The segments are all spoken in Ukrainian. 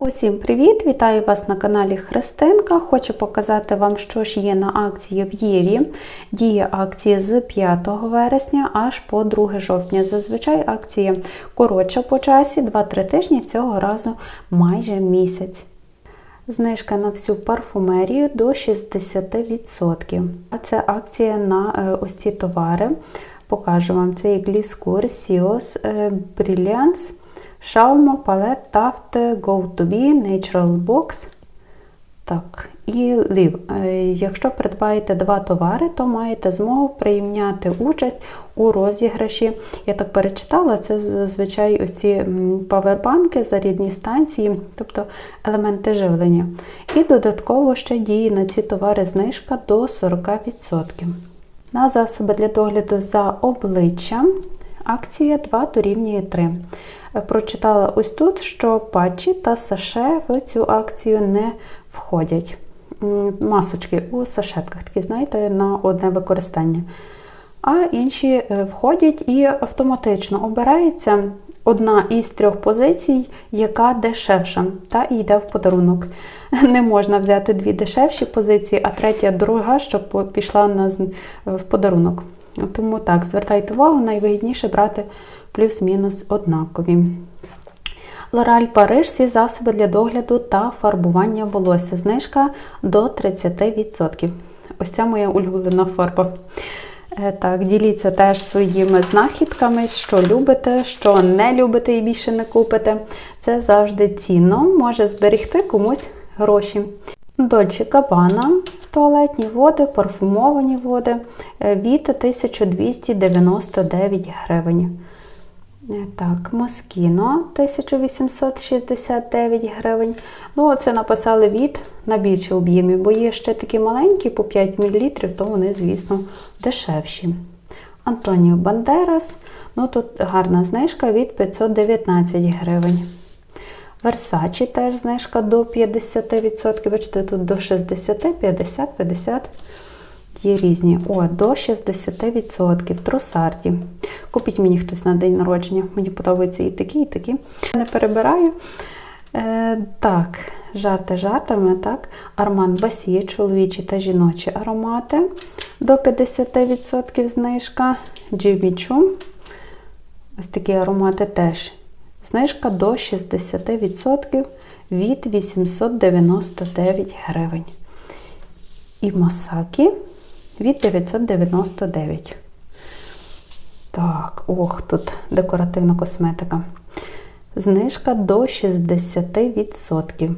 Усім привіт! Вітаю вас на каналі Христинка. Хочу показати вам, що ж є на акції в Єві. Діє акція з 5 вересня аж по 2 жовтня. Зазвичай акція коротша по часі, 2-3 тижні, цього разу майже місяць. Знижка на всю парфумерію до 60%. А це акція на е, ось ці товари. Покажу вам це є Gliscour, Sios, е, Brilliance, Shauma, Palette, Taft, Go to Be, Natural Box. Так, і Liv. Е, Якщо придбаєте два товари, то маєте змогу прийняти участь у розіграші. Я так перечитала, це зазвичай ось ці м, павербанки, зарядні станції, тобто елементи живлення. І додатково ще діє на ці товари знижка до 40%. На засоби для догляду за обличчям акція 2 дорівнює 3. Прочитала ось тут, що патчі та саше в цю акцію не входять. Масочки у сашетках, такі, знаєте, на одне використання. А інші е, входять і автоматично обирається одна із трьох позицій, яка дешевша, та і йде в подарунок. Не можна взяти дві дешевші позиції, а третя дорога, щоб пішла в подарунок. Тому так, звертайте увагу, найвигідніше брати плюс-мінус однакові. Лораль Париж всі засоби для догляду та фарбування волосся. Знижка до 30%. Ось ця моя улюблена фарба. Е, Так, діліться теж своїми знахідками, що любите, що не любите і більше не купите. Це завжди цінно, може зберегти комусь гроші. Дольче Gabbana, туалетні води, парфумовані води е, від 1299 гривень. Так, Москіно 1869 гривень. Ну, це написали від на більші об'ємі, бо є ще такі маленькі по 5 мл, то вони, звісно, дешевші. Антоніо Бандерас. Ну, тут гарна знижка від 519 гривень. Версачі теж знижка до 50%. Бачите, тут до 60, 50, 50. Є різні. О, до 60%. Трусарді. Купіть мені хтось на день народження. Мені подобаються і такі, і такі. Не перебираю. Е, так, жарти жартами, так. Арман Басі, чоловічі та жіночі аромати. До 50% знижка. Джиммі Чу. Ось такі аромати теж. Знижка до 60% від 899 гривень. І Масакі від 999. Так, ох, тут декоративна косметика. Знижка до 60%.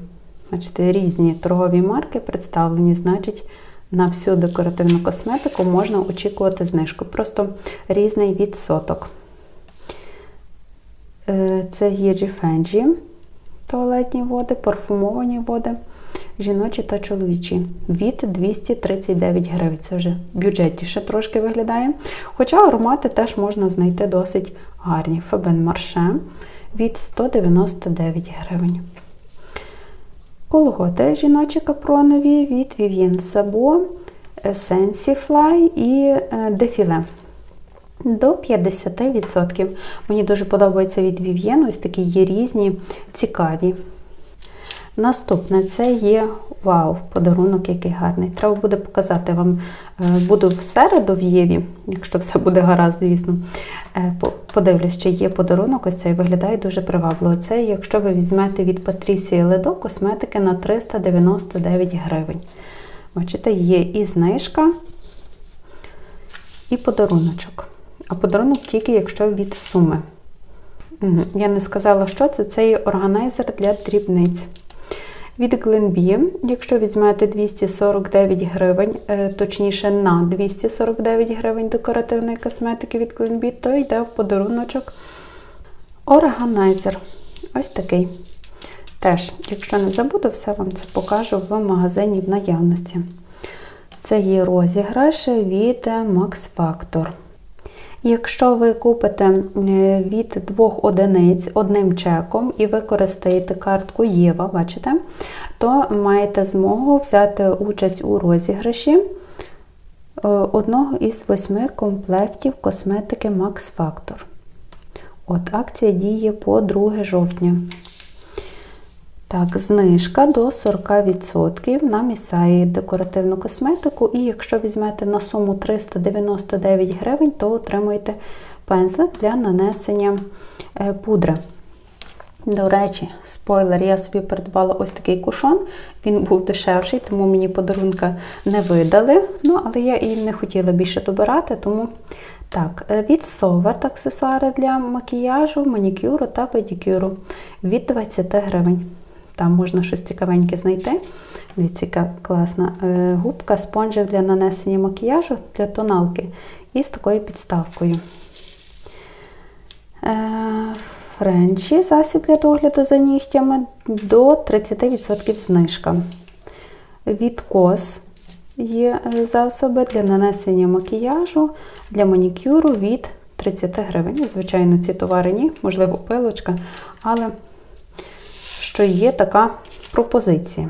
Бачите, різні торгові марки представлені, значить, на всю декоративну косметику можна очікувати знижку. Просто різний відсоток. Е, Це є Фенджі, туалетні води, парфумовані води, жіночі та чоловічі. Від 239 гривень. Це вже бюджетніше трошки виглядає. Хоча аромати теж можна знайти досить гарні. Фабен Марше від 199 гривень. Колготи жіночі капронові від Vivien Sabo, Sensifly і Defile до 50%. Мені дуже подобається від Vivien, ось такі є різні, цікаві. Наступне це є вау, подарунок який гарний. Треба буде показати вам. Е, Буду в середу в Єві, якщо все буде гаразд, звісно. Е, Подивлюсь, чи є подарунок. Ось цей виглядає дуже привабливо. Це якщо ви візьмете від Патрісії Ледо косметики на 399 гривень. Бачите, є і знижка, і подаруночок. А подарунок тільки якщо від суми. Я не сказала, що це. Це є органайзер для дрібниць. Від Glenbee, якщо візьмете 249 гривень, е, точніше на 249 гривень декоративної косметики від Glenbee, то йде в подаруночок органайзер. Ось такий. Теж, якщо не забуду, все вам це покажу в магазині в наявності. Це є розіграш від Max Factor. Якщо ви купите е, від двох одиниць одним чеком і використаєте картку Єва, бачите, то маєте змогу взяти участь у розіграші е, одного із восьми комплектів косметики Max Factor. От акція діє по 2 жовтня. Так, знижка до 40% на місцеві декоративну косметику. І якщо візьмете на суму 399 гривень, то отримуєте пензлик для нанесення е, пудри. До речі, спойлер, я собі придбала ось такий кушон. Він був дешевший, тому мені подарунка не видали. Ну, але я і не хотіла більше добирати, тому так, е, від Совert аксесуари для макіяжу, манікюру та педикюру від 20 гривень. Там можна щось цікавеньке знайти. Дивіться, класна е, губка, спонжик для нанесення макіяжу для тоналки і з такою підставкою. Е, Френчі засіб для догляду за нігтями до 30% знижка. Від кос є е, засоби для нанесення макіяжу, для манікюру від 30 гривень. Звичайно, ці товари ні, можливо, пилочка, але що є така пропозиція.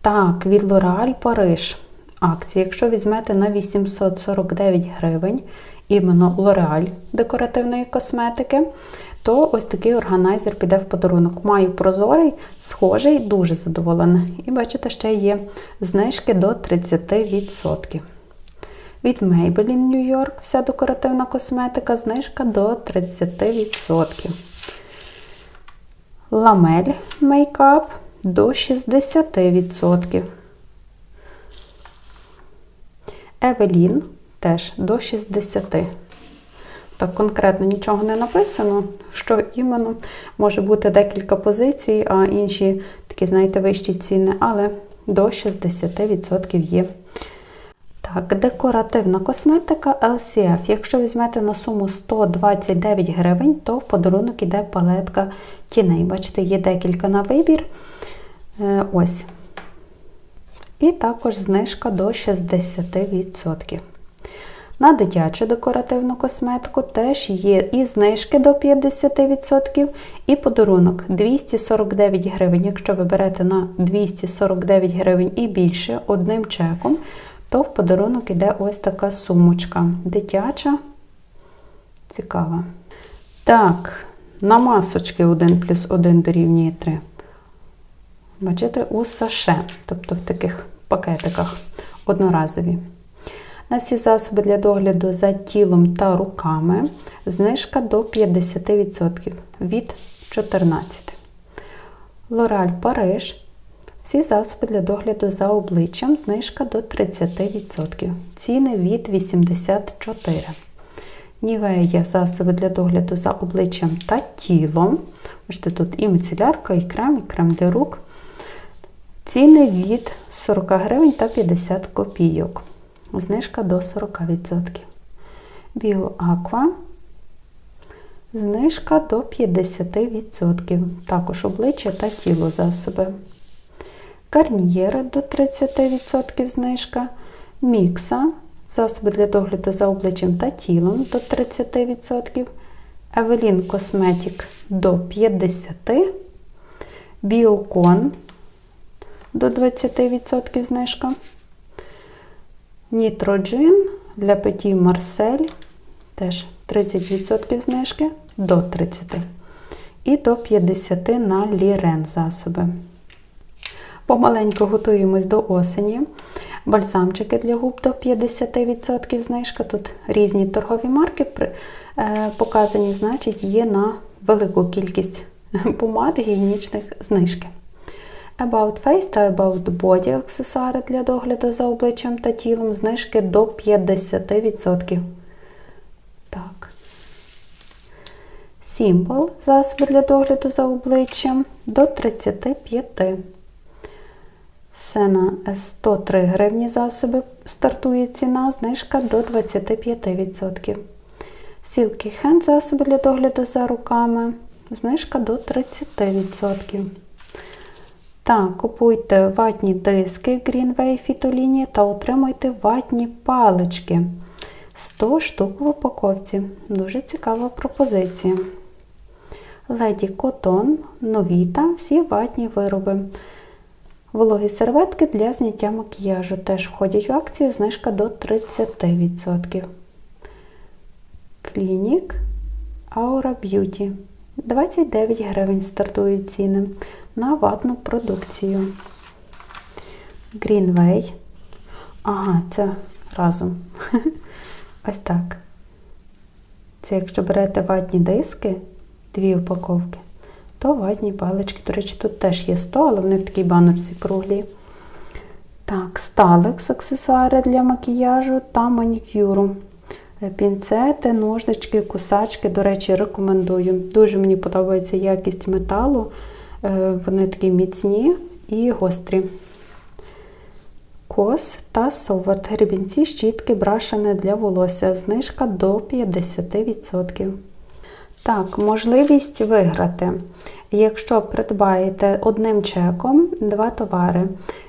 Так, від L'Oréal Париж акція. Якщо візьмете на 849 гривень, іменно L'Oréal декоративної косметики, то ось такий органайзер піде в подарунок. Маю прозорий, схожий, дуже задоволена. І бачите, ще є знижки до 30%. Від Maybelline New York вся декоративна косметика, знижка до 30%. Ламель мейкап до 60%. Евелін теж до 60%. Так, конкретно нічого не написано, що іменно може бути декілька позицій, а інші такі, знаєте, вищі ціни, але до 60% є. Так, декоративна косметика LCF. Якщо візьмете на суму 129 гривень, то в подарунок іде палетка тіней. Бачите, є декілька на вибір. Е, ось. І також знижка до 60%. На дитячу декоративну косметику теж є і знижки до 50%, і подарунок 249 гривень. Якщо ви берете на 249 гривень і більше одним чеком, то в подарунок іде ось така сумочка. Дитяча, цікава. Так, на масочки 1 плюс 1 дорівнює 3. Бачите, у саше, тобто в таких пакетиках одноразові. На всі засоби для догляду за тілом та руками знижка до 50% від 14. Лораль Париж. Всі засоби для догляду за обличчям знижка до 30%. Ціни від 84. Нівея засоби для догляду за обличчям та тілом. Бачите, тут і мицелярка, і крем, і крем для рук. Ціни від 40 гривень та 50 копійок. Знижка до 40%. Біоаква. Знижка до 50%. Також обличчя та тіло засоби. Карнієри до 30% знижка. Мікса. Засоби для догляду за обличчям та тілом до 30%. Евелін Косметік до 50%. Біокон до 20% знижка. Нітроджин для Петі Марсель теж 30% знижки до 30%. І до 50% на лірен засоби. Помаленьку готуємось до осені. Бальзамчики для губ до 50% знижка. Тут різні торгові марки е, показані, значить, є на велику кількість помад гігієнічних знижки. About Face та About Body аксесуари для догляду за обличчям та тілом знижки до 50%. Так. Simple засоби для догляду за обличчям до 35%. Сена 103 гривні засоби стартує ціна, знижка до 25%. Silky Hand засоби для догляду за руками, знижка до 30%. Так, купуйте ватні диски Greenway Фітоліні та отримуйте ватні палички. 100 штук в упаковці. Дуже цікава пропозиція. Леді Котон, новіта, всі ватні вироби. Вологі серветки для зняття макіяжу теж входять в акцію знижка до 30%. Клінік Aura Beauty. 29 гривень стартують ціни. на ватну продукцію. Greenway. Ага, це разом. Ось так. Це якщо берете ватні диски, дві упаковки, то ватні палички, до речі, тут теж є 100, але вони в такій баночці круглі. Так, сталекс аксесуари для макіяжу та манікюру. Е, Пінцети, ножнички, кусачки, до речі, рекомендую. Дуже мені подобається якість металу. Е, Вони такі міцні і гострі. Кос та соварт. Гребінці, щітки, брашини для волосся. Знижка до 50%. Так, можливість виграти. Якщо придбаєте одним чеком два товари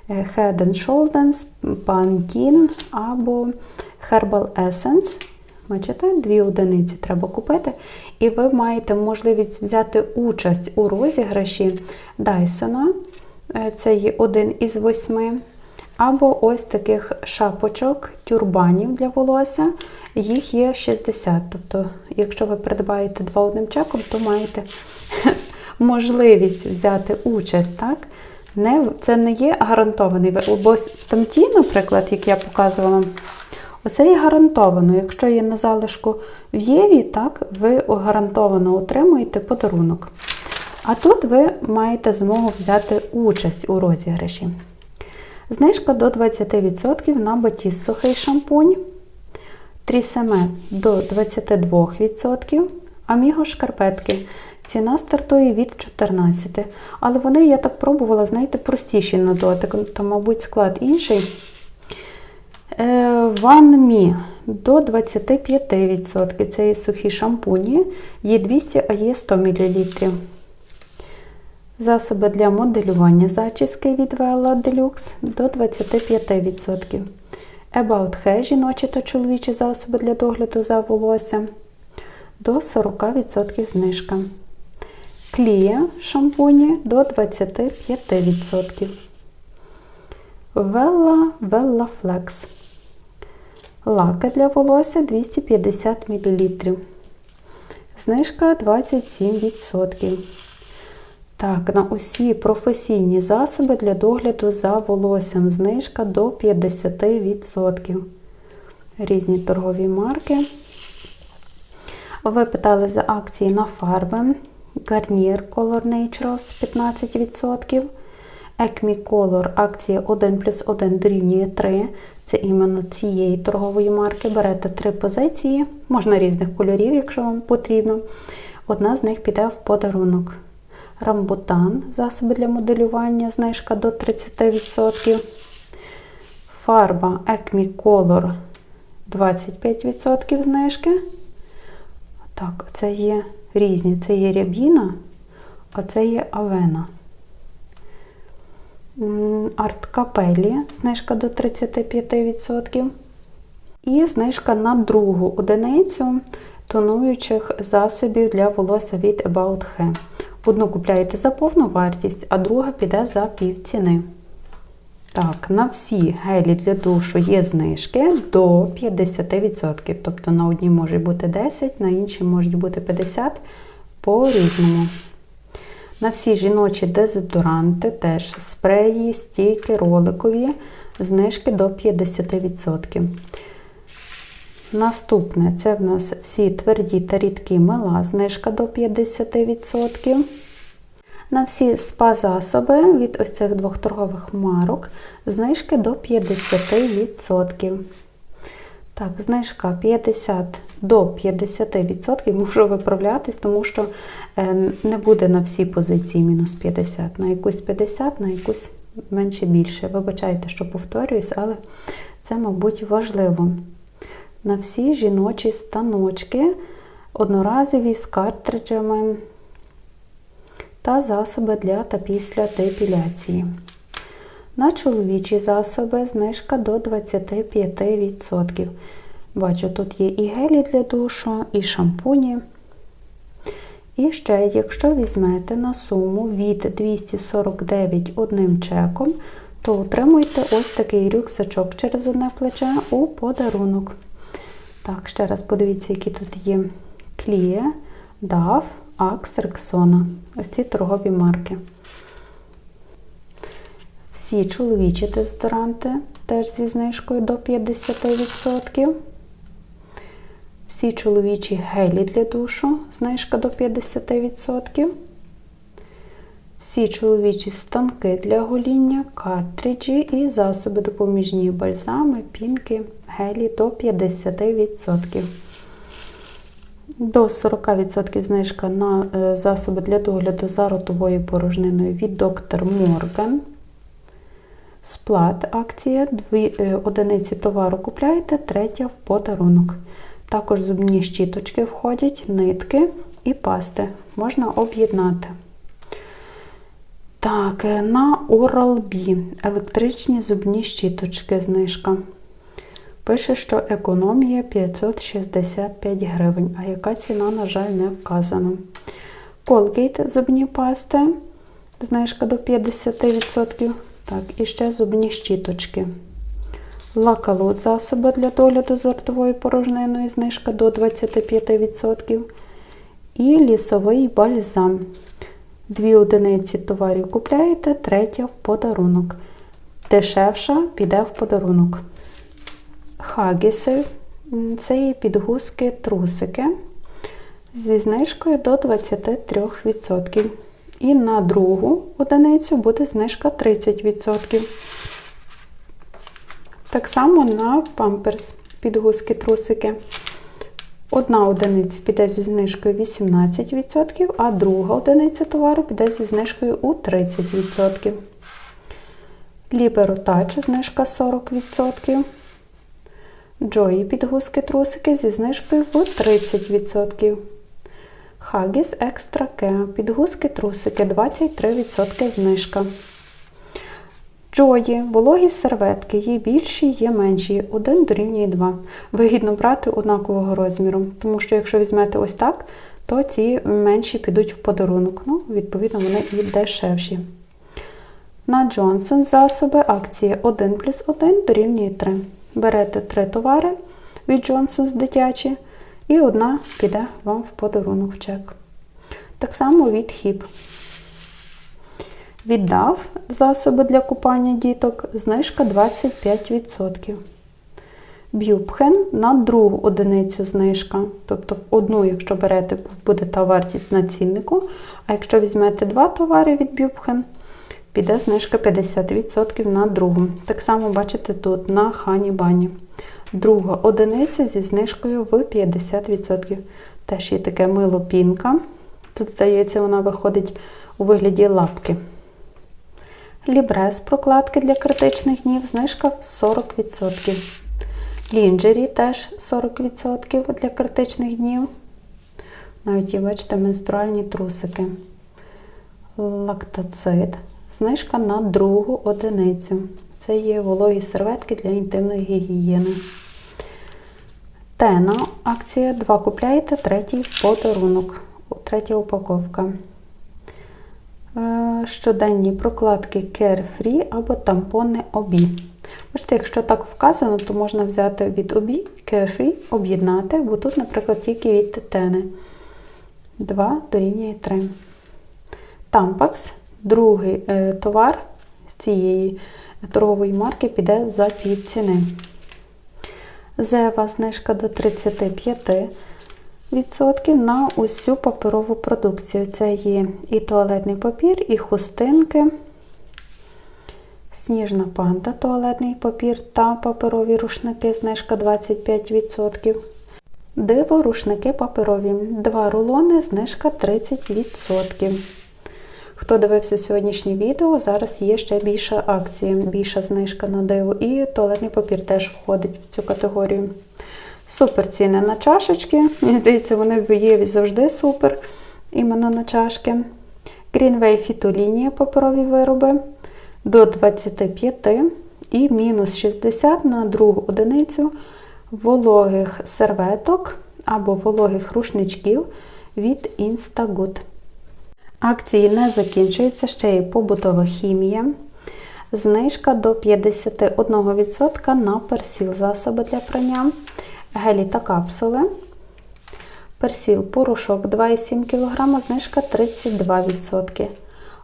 е, Head and Shoulders, Pantene або Herbal Essence. Бачите, дві одиниці треба купити. І ви маєте можливість взяти участь у розіграші Dyson. Е, Це є один із восьми. Або ось таких шапочок, тюрбанів для волосся. Їх є 60. Тобто, якщо ви придбаєте два одним чеком, то маєте можливість взяти участь. так? Не, Це не є гарантований. Бо там ті, наприклад, як я показувала, оце є гарантовано. Якщо є на залишку в Єві, так, ви гарантовано отримуєте подарунок. А тут ви маєте змогу взяти участь у розіграші. Знижка до 20% на батіс сухий шампунь, трісеме до 22%, аміго шкарпетки. Ціна стартує від 14. Але вони, я так пробувала, знаєте, простіші на дотик, там, мабуть, склад інший. Ванмі до 25%. Це є сухі шампуні, є 200, а є 100 мл. Засоби для моделювання зачіски від Vela Deluxe до 25%. About Hair жіночі та чоловічі засоби для догляду за волоссям до 40% знижка. Клія шампуні до 25%. Vella Vella Flex. Лаки для волосся 250 мл. Знижка 27%. Так, на усі професійні засоби для догляду за волоссям знижка до 50%. Різні торгові марки. Ви питали за акції на фарби. Garnier Color Naturals 15%. Acme Color акція 1 плюс 1 дорівнює 3. Це іменно цієї торгової марки. Берете три позиції, можна різних кольорів, якщо вам потрібно. Одна з них піде в подарунок. Рамбутан, засоби для моделювання, знижка до 30%. Фарба Acme Color 25% знижки. Так, це є різні. Це є рябіна, а це є авена. Арт Капелі, знижка до 35%. І знижка на другу одиницю тонуючих засобів для волосся від About Hair. Одну купляєте за повну вартість, а друга піде за пів ціни. Так, на всі гелі для душу є знижки до 50%. Тобто на одні може бути 10, на інші можуть бути 50 по-різному. На всі жіночі дезодоранти теж спреї, стійки, роликові, знижки до 50%. Наступне це в нас всі тверді та рідкі мила, знижка до 50%. На всі спа-засоби від ось цих двох торгових марок знижки до 50%. Так, знижка 50 до 50%. Можу виправлятись, тому що е, не буде на всі позиції мінус 50, на якусь 50, на якусь менше більше. Вибачайте, що повторююсь, але це, мабуть, важливо. На всі жіночі станочки, одноразові з картриджами та засоби для та після депіляції. На чоловічі засоби знижка до 25%. Бачу, тут є і гелі для душу, і шампуні. І ще, якщо візьмете на суму від 249 одним чеком, то отримуєте ось такий рюкзачок через одне плече у подарунок. Так, ще раз подивіться, які тут є кліє, DAF, Axe, Rexona. Ось ці торгові марки. Всі чоловічі дезодоранти теж зі знижкою до 50%. Всі чоловічі гелі для душу, знижка до 50%. Всі чоловічі станки для гоління, картриджі і засоби допоміжні бальзами, пінки, гелі до 50%. До 40% знижка на е, засоби для догляду за ротовою порожниною від доктор Морган. Сплат акція. Дві е, одиниці товару купляєте, третя в подарунок. Також зубні щіточки входять, нитки і пасти. Можна об'єднати. Так, е, на Oral-B електричні зубні щіточки знижка. Пише, що економія 565 гривень, а яка ціна, на жаль, не вказана. Colgate зубні пасти, знижка до 50%. Так, і ще зубні щіточки. Лакалут засоби для догляду з ротовою порожниною, знижка до 25%. І лісовий бальзам. Дві одиниці товарів купляєте, третя в подарунок. Дешевша піде в подарунок. Хагіси це підгузки трусики зі знижкою до 23%. І на другу одиницю буде знижка 30%. Так само на памперс підгузки трусики. Одна одиниця піде зі знижкою 18%, а друга одиниця товару піде зі знижкою у 30%. Libero Touch знижка 40%. Joy підгузки трусики зі знижкою в 30%. Huggies Extra Care підгузки трусики 23% знижка. Джої, вологі серветки, є більші, є менші, 1 дорівнює 2. Вигідно брати однакового розміру, тому що якщо візьмете ось так, то ці менші підуть в подарунок. Ну, відповідно, вони і дешевші. На Johnson засоби акції 1 плюс 1 дорівнює 3. Берете 3 товари від Johnson's дитячі, і одна піде вам в подарунок в чек. Так само від HIP. Віддав засоби для купання діток, знижка 25%. Б'юбхен на другу одиницю знижка. Тобто одну, якщо берете, буде та вартість на ціннику. А якщо візьмете два товари від Бюбхен, піде знижка 50% на другу. Так само бачите тут на хані бані. Друга одиниця зі знижкою в 50%. Теж є таке мило пінка. Тут, здається, вона виходить у вигляді лапки. Лібрес прокладки для критичних днів, знижка в 40%. Лінджері теж 40% для критичних днів. Навіть бачите, менструальні трусики. Лактацид. Знижка на другу одиницю. Це є вологі серветки для інтимної гігієни. Тена акція 2 купляєте, третій подарунок. Третя упаковка. Е, щоденні прокладки Carefree або тампони обі. Бачите, якщо так вказано, то можна взяти від обі Carefree, об'єднати, бо тут, наприклад, тільки від тетени. 2 дорівнює 3. Тампакс, другий е, товар з цієї торгової марки піде за півціни. Зева знижка до 35% на усю паперову продукцію. Це є і туалетний папір, і хустинки, сніжна панда, туалетний папір та паперові рушники, знижка 25%. Диво, рушники паперові. Два рулони, знижка 30%. Хто дивився сьогоднішнє відео, зараз є ще більша акція, більша знижка на диво. І туалетний папір теж входить в цю категорію. Супер ціни на чашечки. Мені здається, вони в Єві завжди супер. Іменно на чашки. Greenway фітолінія паперові вироби до 25 і мінус 60 на другу одиницю вологих серветок або вологих рушничків від Instagood. Акції не закінчуються, ще є побутова хімія. Знижка до 51% на персіл засоби для прання, гелі та капсули. Персіл порошок 2,7 кг, знижка 32%.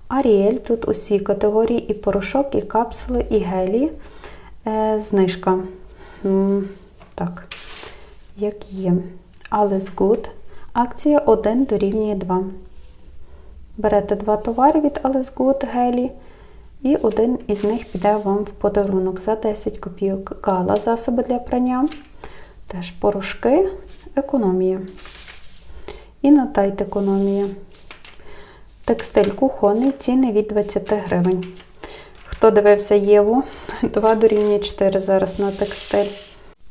Аріель, тут усі категорії, і порошок, і капсули, і гелі. Е, знижка. Так, як є. Alice Good. Акція 1 дорівнює 2. Берете два товари від Alice Good гелі, і один із них піде вам в подарунок за 10 копійок. Гала засоби для прання. Теж порошки, економія. І на тайт економія. Текстиль кухонний, ціни від 20 гривень. Хто дивився Єву, 2 дорівнює 4 зараз на текстиль.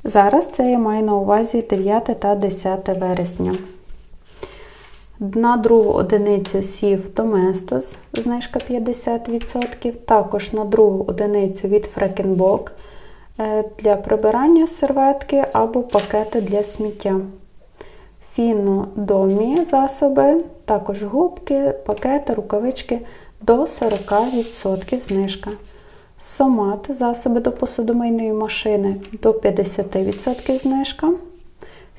Зараз це я маю на увазі 9 та 10 вересня. На другу одиницю сів Domestos, знижка 50%. Також на другу одиницю від Freckenbok е, для прибирання серветки або пакети для сміття. Фіно домі засоби, також губки, пакети, рукавички до 40% знижка. Сомат засоби до посудомийної машини до 50% знижка.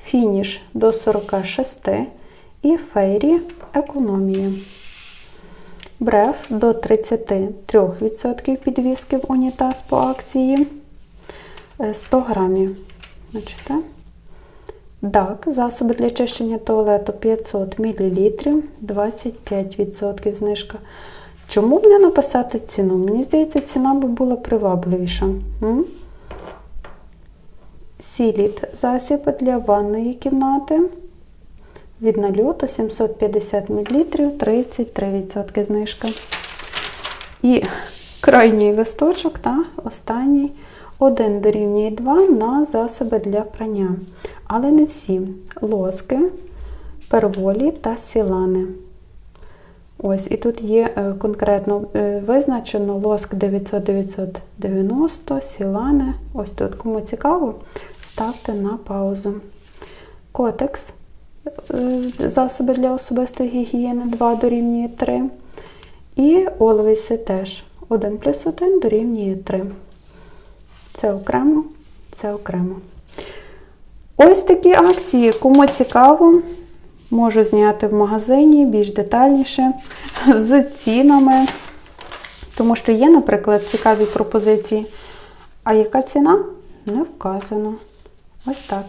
Фініш до 46% і фейрі економія. Бреф до 33% підвіски в унітаз по акції е, 100 грамів. Бачите? ДАК, засоби для чищення туалету 500 мл, 25% знижка. Чому б не написати ціну? Мені здається, ціна би була привабливіша. Сіліт засіб для ванної кімнати. Від нальоту 750 мл, 33% знижка. І крайній листочок, та, останній, 1 дорівнює 2 на засоби для прання. Але не всі. Лоски, перволі та сілани. Ось, і тут є е, конкретно е, визначено лоск 900-990, сілани. Ось тут, кому цікаво, ставте на паузу. Котекс засоби для особистої гігієни 2 дорівнює 3. І олвіси теж 1 плюс 1 дорівнює 3. Це окремо, це окремо. Ось такі акції. Кому цікаво, можу зняти в магазині більш детальніше з цінами. Тому що є, наприклад, цікаві пропозиції. А яка ціна? Не вказано. Ось так.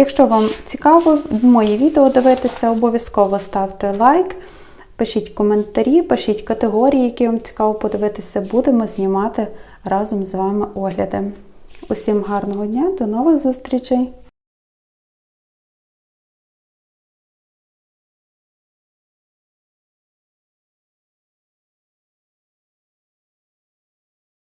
Якщо вам цікаво мої відео дивитися, обов'язково ставте лайк, пишіть коментарі, пишіть категорії, які вам цікаво подивитися. Будемо знімати разом з вами огляди. Усім гарного дня, до нових зустрічей!